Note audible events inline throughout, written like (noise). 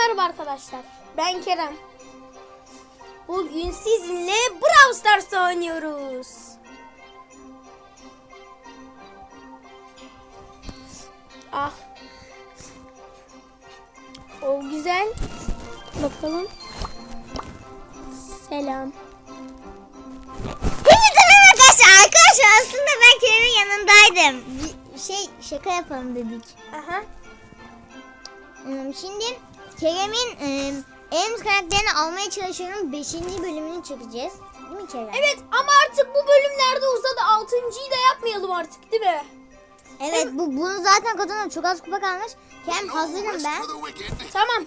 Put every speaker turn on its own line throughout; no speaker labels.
merhaba arkadaşlar. Ben Kerem. Bugün sizinle Brawl Stars oynuyoruz. Ah. O güzel. Bakalım. Selam.
Hepinize arkadaşlar. Arkadaşlar aslında ben Kerem'in yanındaydım. Bir şey şaka yapalım dedik.
Aha.
Hmm, Şimdi Kerem'in e, karakterini almaya çalışıyorum. 5. bölümünü çekeceğiz. Değil mi Kerem?
Evet ama artık bu bölümlerde uzadı. Altıncıyı da yapmayalım artık değil mi?
Evet bu bunu zaten kazanıyor. Çok az kupa kalmış. Kerem hazırım ben.
Tamam.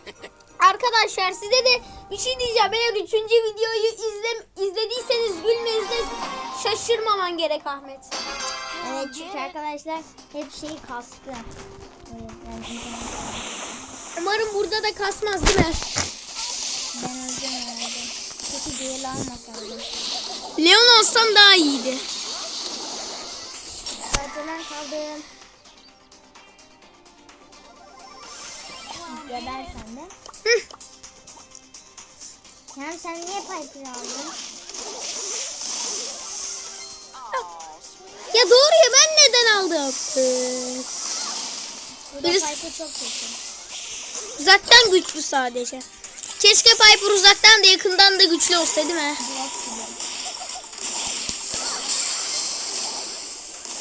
Arkadaşlar size de bir şey diyeceğim. Eğer üçüncü videoyu izle, izlediyseniz gülmenizde şaşırmaman gerek Ahmet.
Evet çünkü arkadaşlar hep şeyi kastı. Evet,
Umarım burada da kasmaz değil mi?
ben öleceğim herhalde. Keşke diğeri almasaydım.
Leon olsam daha iyiydi.
Zaten kaldım. Geber sen de.
Hı.
Yani sen niye Piper'ı aldın?
Ya doğru ya ben neden aldım?
Bu da
Birisi-
Piper çok kötü.
Uzaktan güçlü sadece. Keşke Piper uzaktan da yakından da güçlü olsa değil mi?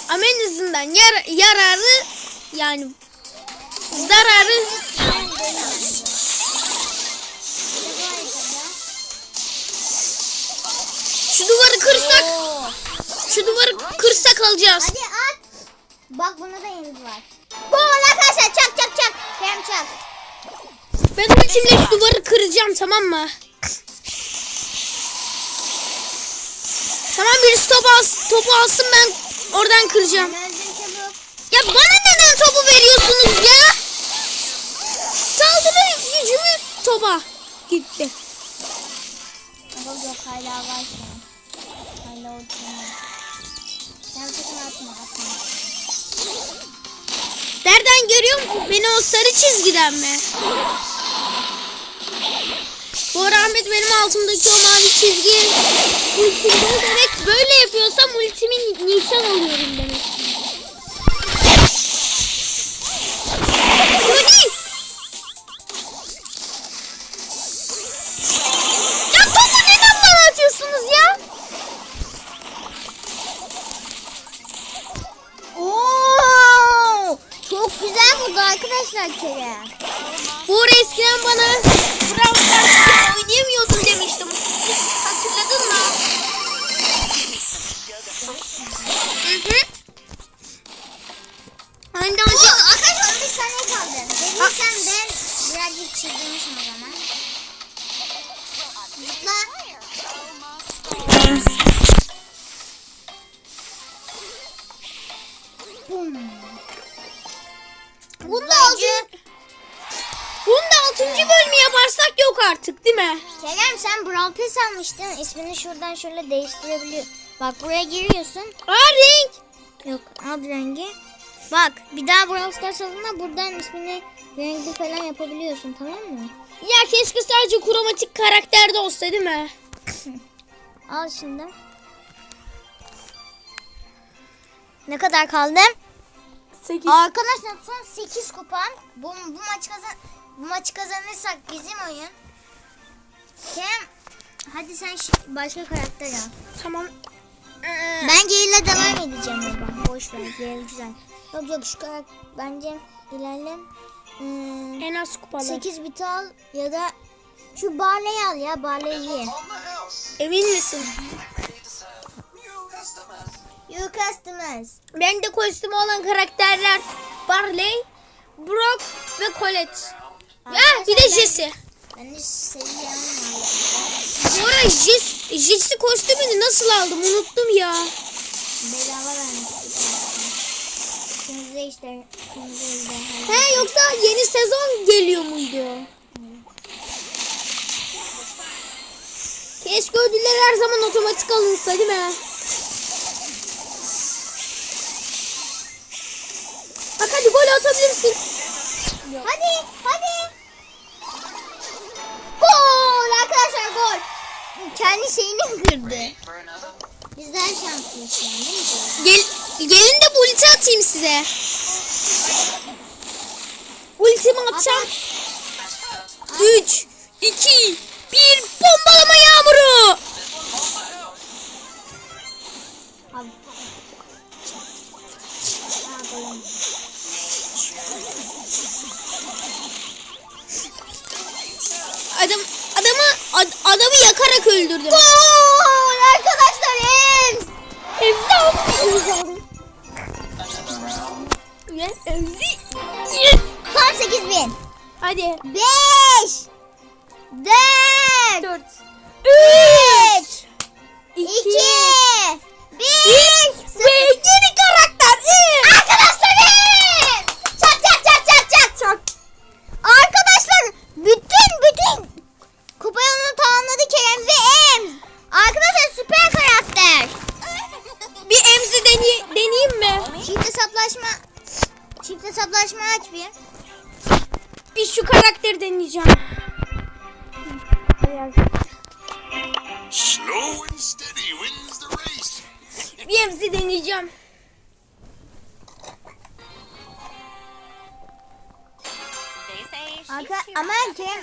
Ama yar, yararı yani zararı şu duvarı kırsak şu duvarı kırsak alacağız.
Hadi at. Bak bunda da yeniz var. Bu arkadaşlar çak çak çak. Kerem çak.
Ben ultimle şu duvarı kıracağım tamam mı? Tamam birisi top alsın, topu alsın ben oradan kıracağım. Ya bana neden topu veriyorsunuz ya? Saldırı gücümü topa gitti. Nereden görüyorum? Beni o sarı çizgiden mi? Bu rahmet benim altımdaki o mavi çizgi ultimde demek böyle yapıyorsam ultimi nişan alıyorum demek.
Arkadaşlar Kerem.
Bu eskiden bana Brawl Stars'ta oynayamıyordum demiştim. Hatırladın mı? Hı hı. Yok artık değil mi?
Kerem sen Brawl Pass almıştın. İsmini şuradan şöyle değiştirebiliyor. Bak buraya giriyorsun.
Aa renk.
Yok al rengi. Bak bir daha Brawl Stars alına buradan ismini renkli falan yapabiliyorsun tamam mı?
Ya keşke sadece kromatik karakterde olsa değil mi? (laughs)
Al şimdi. Ne kadar kaldı?
8.
Arkadaşlar son 8 kupam. Bu, bu maç kazan bu maçı kazanırsak bizim oyun. Kerem hadi sen başka karakter al.
Tamam.
Ben Gale'le devam edeceğim baba. Boş ver Gale güzel. Yok yok şu karakter bence ilerle. Hmm,
En az kupalı.
8 bit al ya da şu Barley'i al ya Barley'i.
Emin misin?
You customers.
Bende kostümü olan karakterler Barley, Brock ve Colette. Ya bir de Jesse.
Seviyem var.
Bu ara Jess, Jesse kostümünü nasıl aldım unuttum ya.
Bedava vermiştik. Kırmızı işte. Kırmızı işte.
He yoksa yeni sezon geliyor muydu? Keşke ödüller her zaman otomatik alınsa değil mi? Bak hadi gol atabilirsin.
Hadi hadi. Arkadaşlar gol. Kendi şeyini kırdı. Biz daha şanslıyız şu an değil mi? Kerem?
Gel, gelin de bu ulti atayım size. Ultimi atacağım. 3, 2,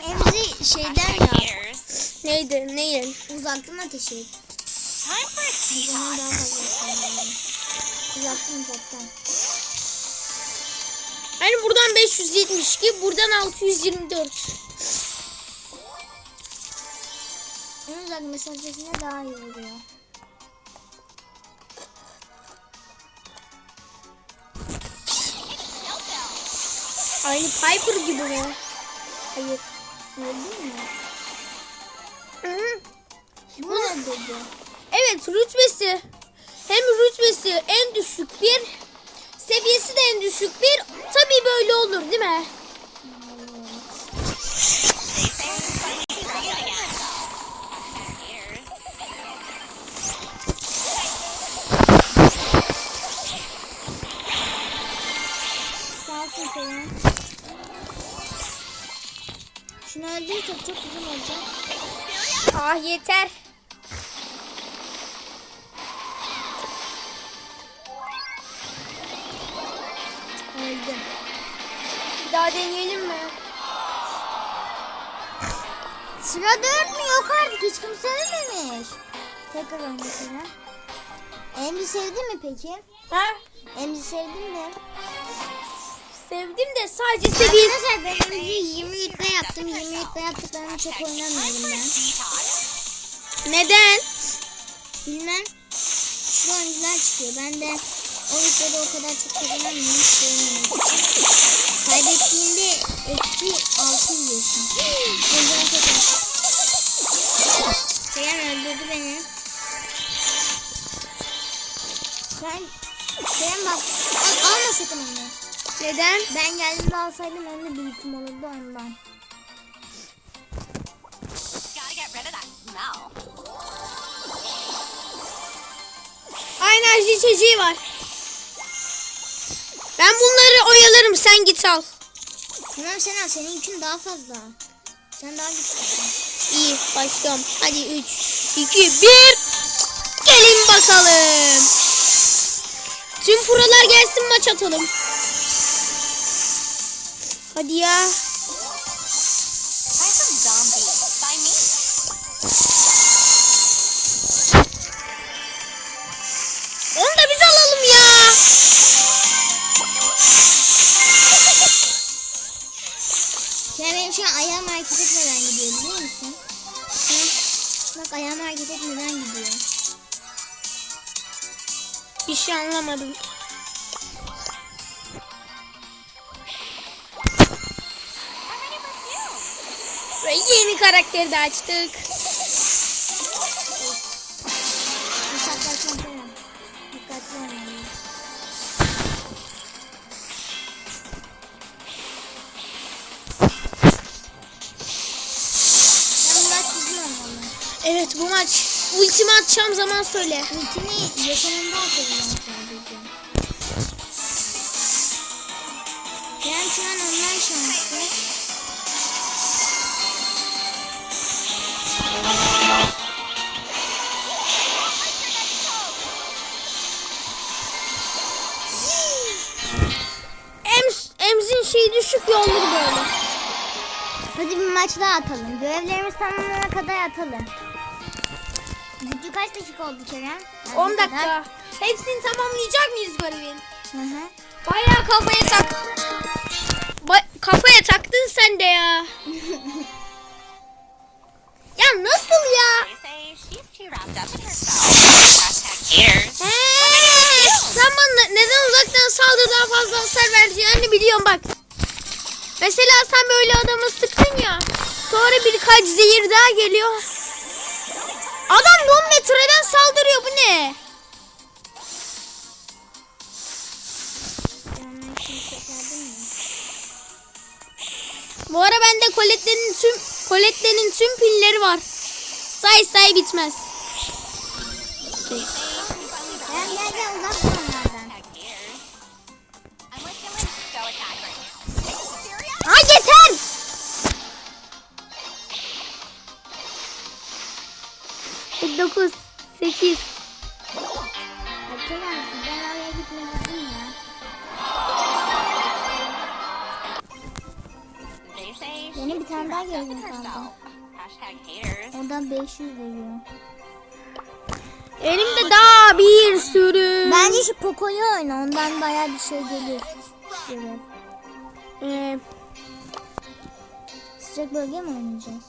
Ems'i şeyden ya.
Neydi? Neyin?
Uzaktan ateş et. Uzaktan daha fazla sanırım. Uzaktan uzaktan.
Yani buradan 572, buradan 624.
En uzak mesafesine daha iyi oluyor.
Aynı Piper gibi mi? Hayır.
Bu ne dedi?
Evet rütbesi. Hem rütbesi en düşük bir, seviyesi de en düşük bir. Tabii böyle olur değil mi?
Şunu öldürürsek çok güzel olacak.
Ah yeter.
Öldü.
Bir daha deneyelim mi?
Sıra dört mü? Yok artık hiç kimse ölmemiş. Tekrar oyna Kerem. Emri sevdin mi peki?
Ha?
Emri sevdin mi?
Sevdim de sadece seviyesi.
Arkadaşlar ben Emri 20 rütbe yaptım. 20 rütbe yaptıklarını çok oynamıyorum ben.
Neden?
Bilmem. Şu oyuncular çıkıyor. Ben de o rütbede o kadar çok kazanamıyorum. Kaybettiğinde eksi 6 yiyorsun. Bunda çok az. Kerem öldürdü beni. Sen Kerem bak al, alma sakın onu.
Neden?
Ben geldiğimde alsaydım onunla büyütüm olurdu ondan.
Aynı enerji içeceği var. Ben bunları oyalarım sen git al.
Tamam sen al senin yükün daha fazla. Sen daha güçlüsün.
İyi başlıyorum. Hadi 3, 2, 1. Gelin bakalım. Tüm prolar gelsin maç atalım. Hadi ya. Onu da biz alalım ya.
Kerem benim şu an ayağım hareket etmeden gidiyor biliyor musun? Hı? Bak ayağım hareket etmeden gidiyor.
Bir şey anlamadım. Karakteri de açtık. Evet bu maç. Ultimi atacağım zaman söyle.
Ultimi yakınında atacağım
düşük yoldur böyle.
Hadi bir maç daha atalım. Görevlerimiz tamamlanana kadar atalım. Video kaç dakika oldu Kerem?
10
Ne kadar?
dakika. Hepsini tamamlayacak mıyız görevin?
Hı hı.
Bayağı kafaya tak. Ba- kafaya taktın sen de ya. (laughs) ya nasıl ya? Sen bana neden uzaktan saldı daha fazla hasar vereceğini biliyorum bak. Mesela sen böyle adamı sıktın ya. Sonra birkaç zehir daha geliyor. Adam 10 metreden saldırıyor bu ne? Bu ara bende Colette'nin tüm Colette'nin tüm pilleri var. Say say bitmez.
Gel gel uzak
9, 8.
Yeni bir tane daha geldim kanka. Ondan 500 veriyor.
Elimde daha bir sürü.
Bence şu Poco'yu oyna. Ondan baya bir şey gelir. Evet.
Ee,
Sıcak bölge mi oynayacağız?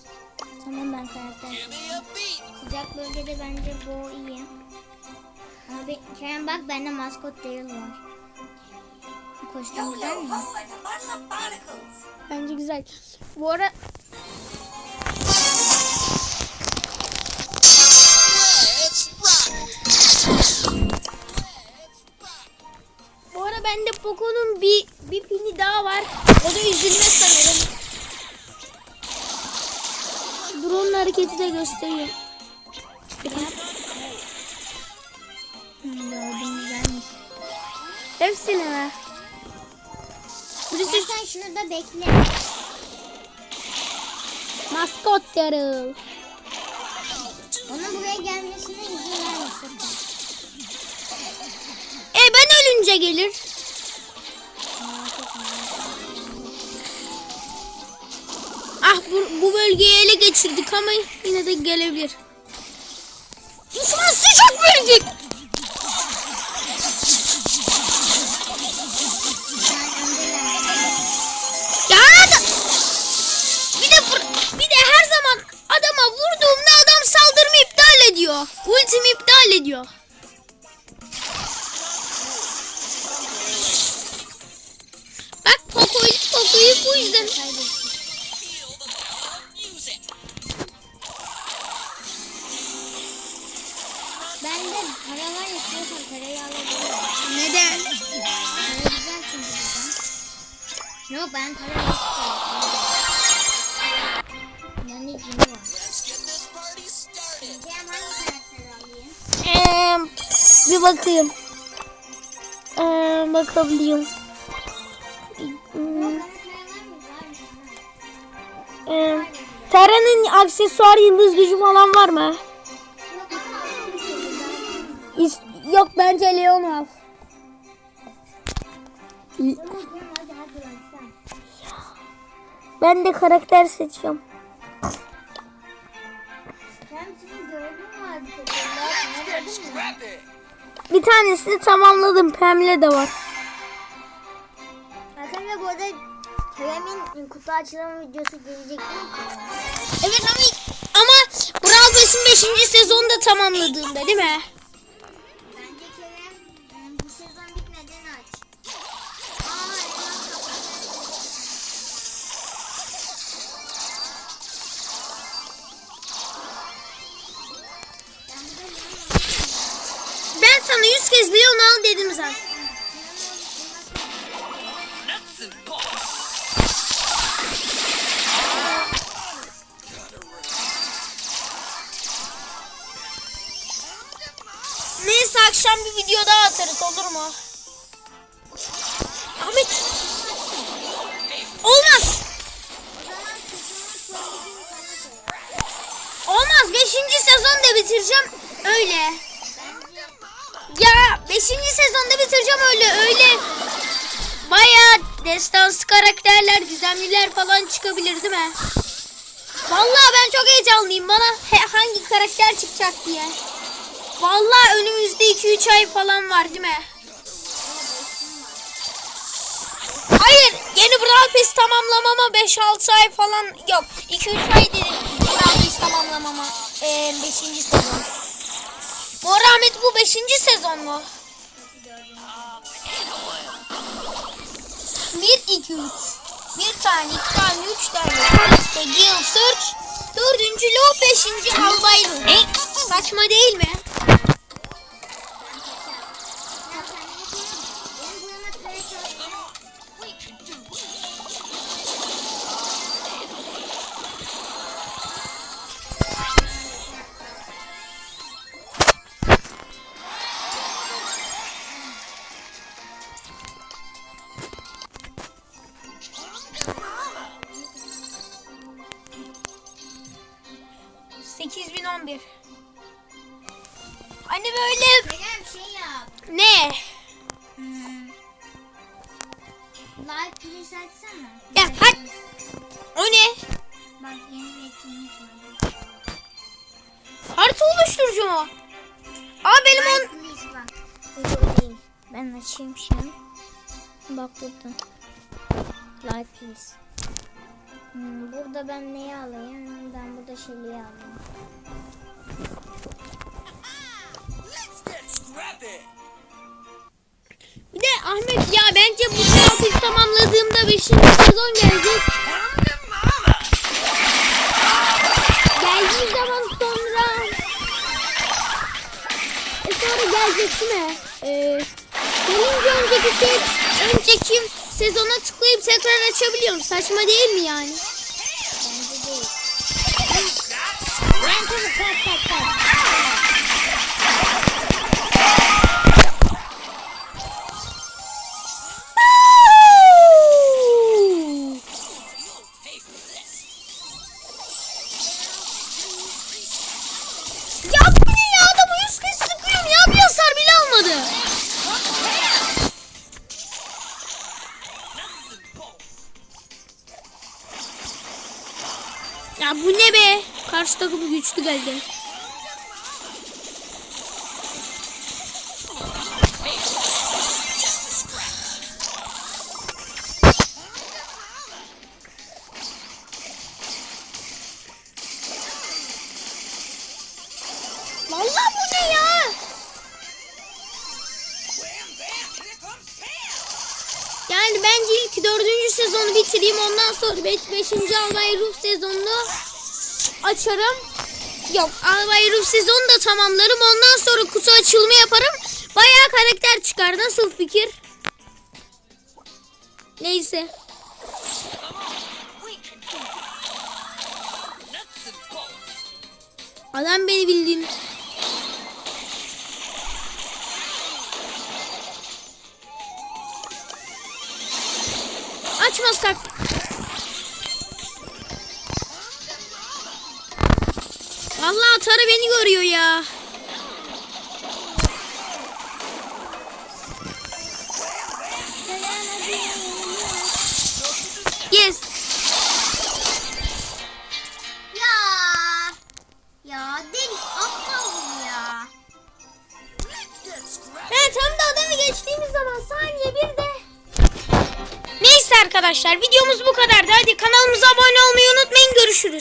Tamam ben karakter. Sıcak bölgede bence bu iyi. Abi Kerem bak bende maskot Daryl var. Bu Kostüm güzel mi?
bence güzel. Bu ara bu ara bende Poco'nun bir bir pini daha var. O da üzülme sanırım. Drone'un hareketi de gösteriyor. Hepsini mi? Birisi
Sen, sen şunu da bekle.
maskot Daryl.
Onun buraya gelmesine izin verme sakın.
E ben ölünce gelir. Ah bu, bu bölgeyi ele geçirdik ama yine de gelebilir. Düşman sıcak bölge. Bakayım. Ee, bakabiliyorum. Ee, Tera'nın aksesuar yıldız gücü falan var mı?
Yok
bence Leon al. Ben de karakter seçiyorum.
Kerem senin gördün mü
Bir tanesini tamamladım. Pem'le de var.
Hakan bu arada Kerem'in kutu açılımı videosu gelecek değil mi?
Evet ama ama Brawl Pass'in 5. sezonda tamamladığında değil mi? 100 kez Leon al dedim zaten. Neyse akşam bir video daha atarız olur mu? Ahmet. Olmaz. Olmaz. 5. sezonda bitireceğim. Öyle. Ya 5. sezonda bitireceğim öyle öyle. Baya destansı karakterler, gizemliler falan çıkabilir değil mi? Vallahi ben çok heyecanlıyım. Bana he- hangi karakter çıkacak diye. Vallahi önümüzde 2-3 ay falan var değil mi? Hayır, yeni Brawl Pass tamamlamama 5-6 ay falan yok. 2-3 ay dedim Brawl Pass tamamlamama. 5. sezon. Bu Ahmet bu 5. sezon mu? 1 2 3 bir tane, iki tane, üç tane. İşte Gil Search. Dördüncü Lo, beşinci Albay Lo. E, saçma değil mi? 8011. Anne böyle...
Kerem şey yap.
Ne?
Hmm. Live please açsana.
Ya hadi. O ne?
Bak yeni bir etkinlik var.
Harita oluşturucu mu? Aa benim
Live on... please bak. Değil. Ben açayım şimdi. Bak burada. Live please. Hmm, burada ben neyi alayım? Ben burada şeyi alayım.
Ahmet ya bence bu Brawl tamamladığımda 5. sezon gelecek. Geldiği zaman sonra... E sonra gelecek değil mi? Ee, gelince önceki şey, önceki sezona tıklayıp tekrar açabiliyorum. Saçma değil mi yani?
Bence değil.
Güçlü geldi. Yani bence ilk dördüncü sezonu bitireyim ondan sonra beş, beşinci Albay Ruh sezonunu açarım. Yok Albay Ruh sezonu da tamamlarım ondan sonra kutu açılımı yaparım. Bayağı karakter çıkar nasıl fikir? Neyse. Adam beni bildiğin. Açmasak. Vallahi atarı beni görüyor ya. Yes.
Ya. Ya deli aptal ya.
Evet tam da adamı geçtiğimiz zaman saniye bir de. Neyse arkadaşlar videomuz bu kadardı. Hadi kanalımıza abone olmayı unutmayın. Görüşürüz.